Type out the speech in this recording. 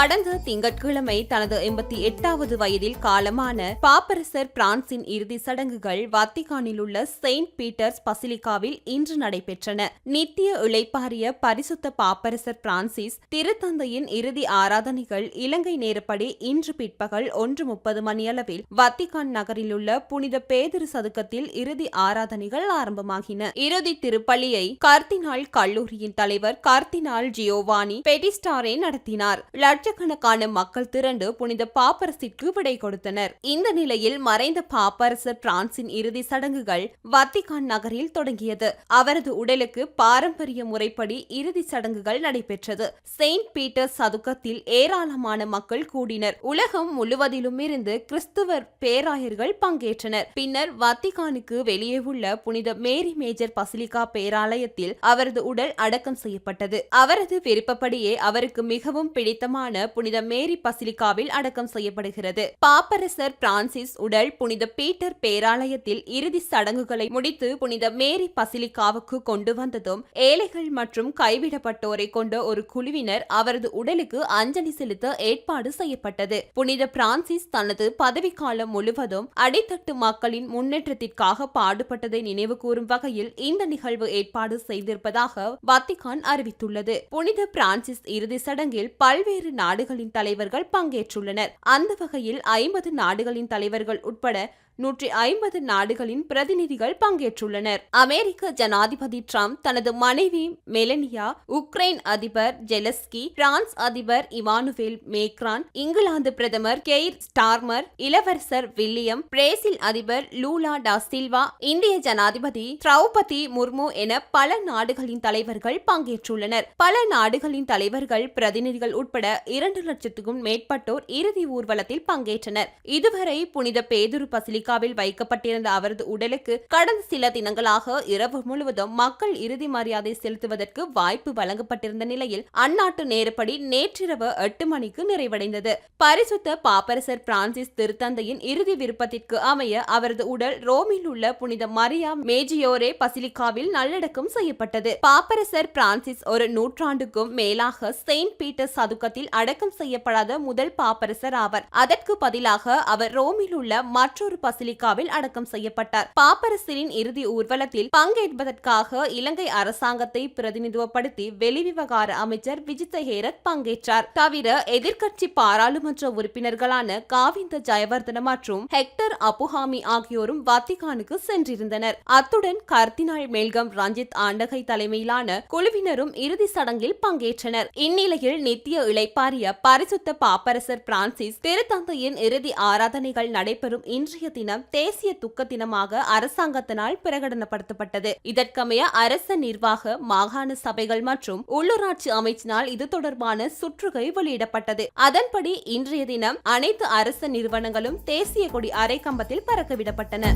கடந்த திங்கட்கிழமை தனது எண்பத்தி எட்டாவது வயதில் காலமான பாப்பரசர் பிரான்சின் இறுதி சடங்குகள் வத்திகானில் உள்ள செயின்ட் பீட்டர்ஸ் பசிலிகாவில் இன்று நடைபெற்றன. நித்திய இழைப்பாரிய பரிசுத்த பாப்பரசர் பிரான்சிஸ் திருத்தந்தையின் இறுதி ஆராதனைகள் இலங்கை நேரப்படி இன்று பிற்பகல் ஒன்று முப்பது மணியளவில் வத்திகான் நகரில் உள்ள புனித பேதிரு சதுக்கத்தில் இறுதி ஆராதனைகள் ஆரம்பமாகின. இறுதி திருப்பலியை கர்த்தினால் கல்லூரியின் தலைவர் கர்த்தினால் ஜியோவானி பெடிஸ்டாரே நடத்தினார். லட்சக்கணக்கான மக்கள் திரண்டு புனித பாப்பரசிற்கு விடை கொடுத்தனர். இந்த நிலையில் மறைந்த பாப்பரசர் பிரான்சின் இறுதி சடங்குகள் வத்திகான் நகரில் தொடங்கியது. அவரது உடலுக்கு பாரம்பரிய முறைப்படி இறுதி சடங்குகள் நடைபெற்றது. செயின்ட் பீட்டர் சதுக்கத்தில் ஏராளமான மக்கள் கூடினர். உலகம் முழுவதிலும் இருந்து கிறிஸ்துவர் பேராயர்கள் பங்கேற்றனர். பின்னர் வத்திகானுக்கு வெளியே உள்ள புனித மேரி மேஜர் பசிலிகா பேராலயத்தில் அவரது உடல் அடக்கம் செய்யப்பட்டது. அவரது விருப்பப்படியே அவருக்கு மிகவும் பிடித்தமான புனித மேரி பசிலிக்காவில் அடக்கம் செய்யப்படுகிறது. பாப்பரசர் பிரான்சிஸ் உடல் புனித பீட்டர் பேராலயத்தில் இறுதி சடங்குகளை முடித்து புனித மேரி பசிலிக்காவுக்கு கொண்டு வந்ததும் ஏழைகள் மற்றும் கைவிடப்பட்டோரை கொண்ட ஒரு குழுவினர் அவரது உடலுக்கு அஞ்சலி செலுத்த ஏற்பாடு செய்யப்பட்டது. புனித பிரான்சிஸ் தனது பதவிக்காலம் முழுவதும் அடித்தட்டு மக்களின் முன்னேற்றத்திற்காக பாடுபட்டதை நினைவு கூறும் வகையில் இந்த நிகழ்வு ஏற்பாடு செய்திருப்பதாக வத்திகான் அறிவித்துள்ளது. புனித பிரான்சிஸ் இறுதி சடங்கில் பல்வேறு நாடுகளின் தலைவர்கள் பங்கேற்றுள்ளனர். அந்த வகையில் ஐம்பது நாடுகளின் தலைவர்கள் உட்பட நூற்றி ஐம்பது நாடுகளின் பிரதிநிதிகள் பங்கேற்றுள்ளனர். அமெரிக்க ஜனாதிபதி ட்ரம்ப் தனது மனைவி மெலனியா உக்ரைன் அதிபர் ஜெலஸ்கி பிரான்ஸ் அதிபர் இமானுவேல் மேக்ரான் இங்கிலாந்து பிரதமர் கெய்ர் ஸ்டார்மர் இளவரசர் வில்லியம் பிரேசில் அதிபர் லூலா டாசில்வா இந்திய ஜனாதிபதி திரௌபதி முர்மு என பல நாடுகளின் தலைவர்கள் பங்கேற்றுள்ளனர். பல நாடுகளின் தலைவர்கள் பிரதிநிதிகள் உட்பட இரண்டு லட்சத்துக்கும் மேற்பட்டோர் இறுதி ஊர்வலத்தில் பங்கேற்றனர். இதுவரை புனித பேதுரு பசிலிக்காவில் வைக்கப்பட்டிருந்த அவரது உடலுக்கு கடந்த சில தினங்களாக இரவு முழுவதும் மக்கள் இறுதி மரியாதை செலுத்துவதற்கு வாய்ப்பு வழங்கப்பட்டிருந்த நிலையில் அந்நாட்டு நேரப்படி நேற்றிரவு எட்டு மணிக்கு நிறைவடைந்தது. பரிசுத்த பாப்பரசர் பிரான்சிஸ் திருத்தந்தையின் இறுதி விருப்பத்திற்கு அமைய அவரது உடல் ரோமில் உள்ள புனித மரியா மேஜியோரே பசிலிக்காவில் நல்லடக்கம் செய்யப்பட்டது. பாப்பரசர் பிரான்சிஸ் ஒரு நூற்றாண்டுக்கும் மேலாக செயின்ட் பீட்டர் சதுக்கத்தில் அடக்கம் செய்யப்படாத முதல் பாப்பரசர் ஆவர். அதற்கு பதிலாக அவர் ரோமில் உள்ள மற்றொரு பசிலிக்காவில் அடக்கம் செய்யப்பட்டார். பாப்பரசரின் இறுதி ஊர்வலத்தில் பங்கேற்பதற்காக இலங்கை அரசாங்கத்தை பிரதிநிதித்துவப்படுத்தி வெளிவிவகார அமைச்சர் விஜித்த ஹேரத் பங்கேற்றார். தவிர எதிர்க்கட்சி பாராளுமன்ற உறுப்பினர்களான காவிந்த ஜெயவர்தன மற்றும் ஹெக்டர் அப்புஹாமி ஆகியோரும் வத்திகானுக்கு சென்றிருந்தனர். அத்துடன் கர்தினாள் மேல்கம் ரஞ்சித் ஆண்டகை தலைமையிலான குழுவினரும் இறுதி சடங்கில் பங்கேற்றனர். இந்நிலையில் நித்திய இளைப்பாறிய பரிசுத்த பாப்பரசர் பிரான்சிஸ் திருத்தந்தையின் இறுதி ஆராதனைகள் நடைபெறும் இன்றைய தினம் தேசிய துக்க தினமாக அரசாங்கத்தினால் பிரகடனப்படுத்தப்பட்டது. இதற்கமைய அரச நிர்வாக மாகாண சபைகள் மற்றும் உள்ளூராட்சி அமைச்சினால் இது தொடர்பான சுற்றுகை வெளியிடப்பட்டது. அதன்படி இன்றைய தினம் அனைத்து அரச நிறுவனங்களும் தேசிய கொடி அரை கம்பத்தில் பறக்கவிடப்பட்டன.